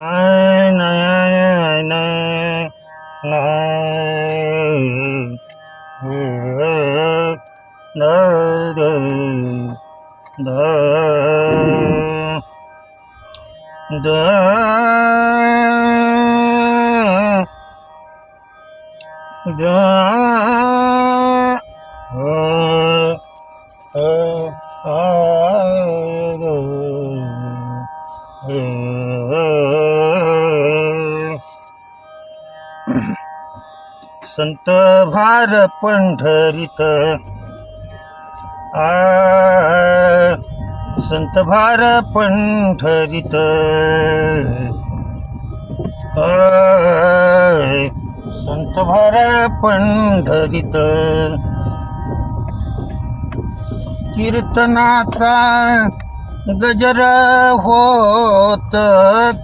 này này này này này. Đỡ đỡ đỡ đỡ đỡ ờ ờ ờ ờ संत भार पंढरीत. आ संत भार पंढरीत. आ, संत भार पंढरीत. कीर्तनाचा गजर होत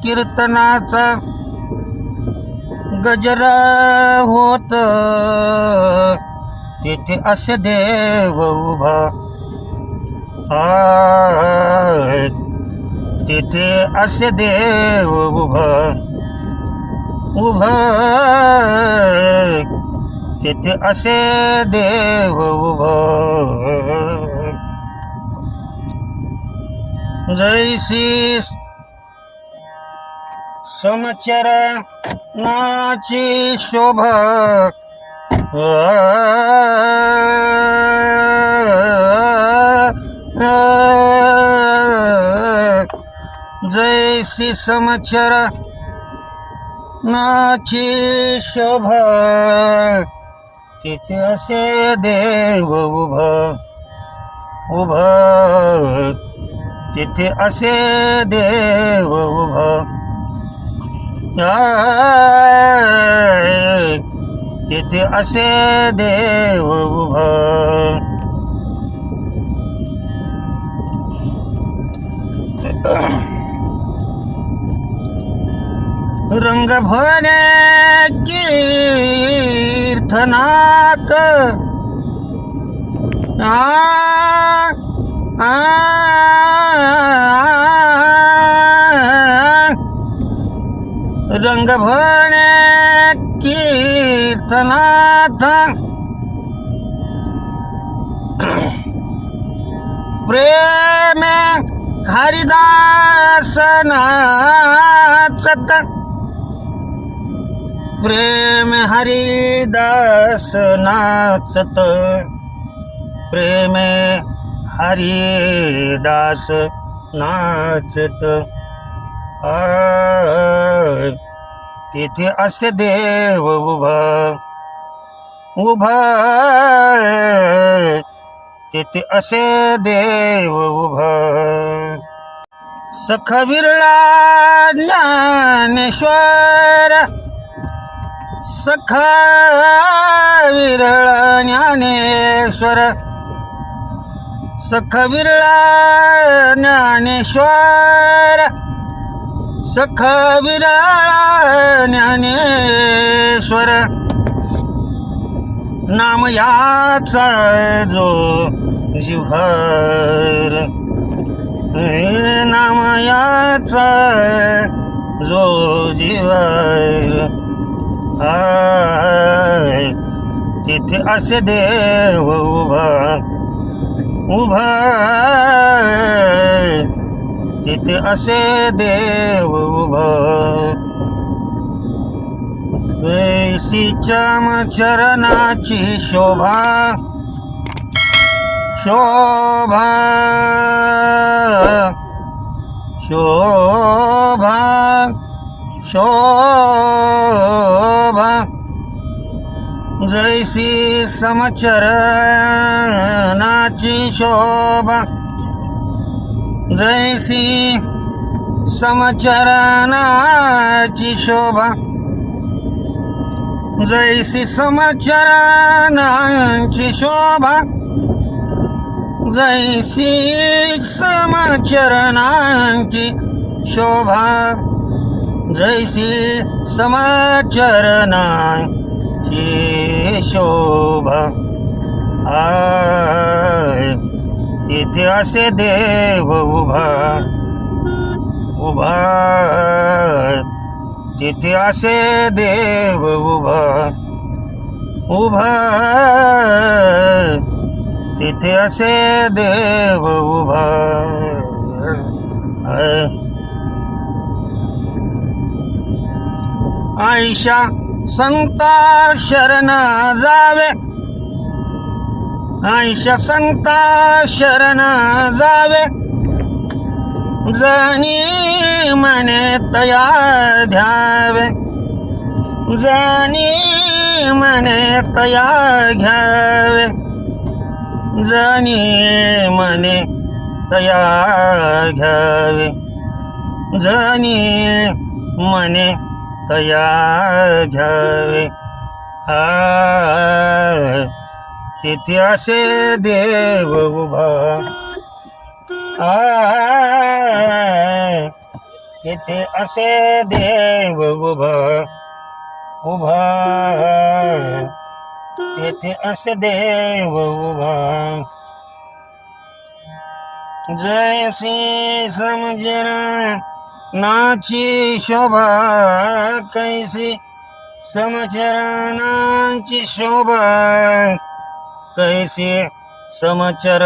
कीर्तनाचा गजर होत. तेथे असे देव उभा आ, तेथे असे देव उभा उभा तेथे असे देव उभा जैसी समचर नाची शोभा जैसी समचर नाची शोभा तिथे असे देव उभ उभ तिथे असे देव उभ तिथे असे देव रंग भरे कीर्तनात आ आ भरे कीर्तनात प्रेम हरिदास नाचत प्रेम हरिदास नाचत प्रेम हरिदास नाचत आय, तेथे असे देव उभा उभा तेथे असे देव उभा. सख विरळा ज्ञानेश्वर सख विरळा ज्ञानेश्वर सख विरळा ज्ञानेश्वर सख विराळा ज्ञानेश्वर नाम याचा जो जिव्हार हे नाम याचा जो जिव्हार तिथे असे देव उभा उभा तिथे असे देव उभा. चरणाची शोभा. शोभा. शोभा. शोभा. जैसी समचरणाची शोभा. जैसी समचरणाची शोभा जैसी समचरणाची शोभा जैसी समचरणाची शोभा जैसी समचरणाची शोभा. आ तेथे असे देव उभा उभा. तेथे असे देव उभा उभा. तेथे असे देव उभा. आयशा संता शरण जावे. आयशा संता शरण जावे. जनी मने तया ध्यावे जनी मने तया घ्यावे. जनी मने तया घ्यावे. जनी मने तया घ्यावे. आ तेथे असे देव उभा. आ तेथे असे देव उभा. उभा. तेथे असे देव उभा. जय श्री समजरा नाची शोभा कैसी समचरणाची शोभा. कैसी समचर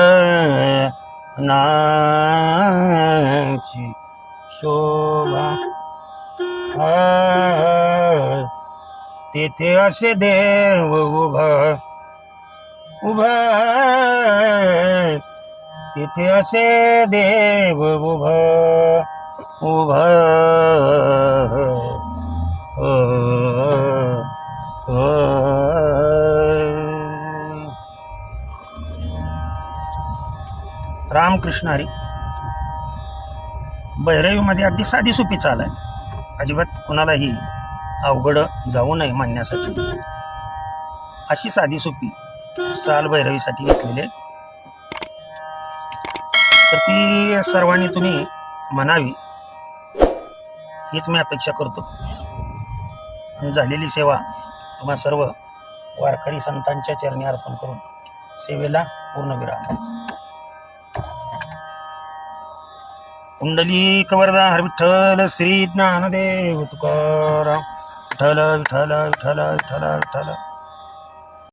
नाची शोभा? आ, तेथे असे देव उभा उभा. तिथे असे देव उभा उभा. ओ अ. रामकृष्ण हरी. भैरवीमध्ये अगदी साधी सोपी चाल आहे अजिबात कुणालाही अवघड जाऊ नये मानण्यासाठी अशी साधी सोपी चाल भैरवीसाठी घेतलेली आहे. तर ती सर्वांनी तुम्ही म्हणावी. हीच मी अपेक्षा करतो. झालेली सेवा तुम्हा सर्व वारकरी संतांच्या चरणी अर्पण करून सेवेला पूर्ण विराम कुंडली कवरदार हर विठ्ठल श्री ज्ञानदेव तुकाराम. विठ्ठल विठ्ठल विठ्ठल विठ्ठल विठ्ठल.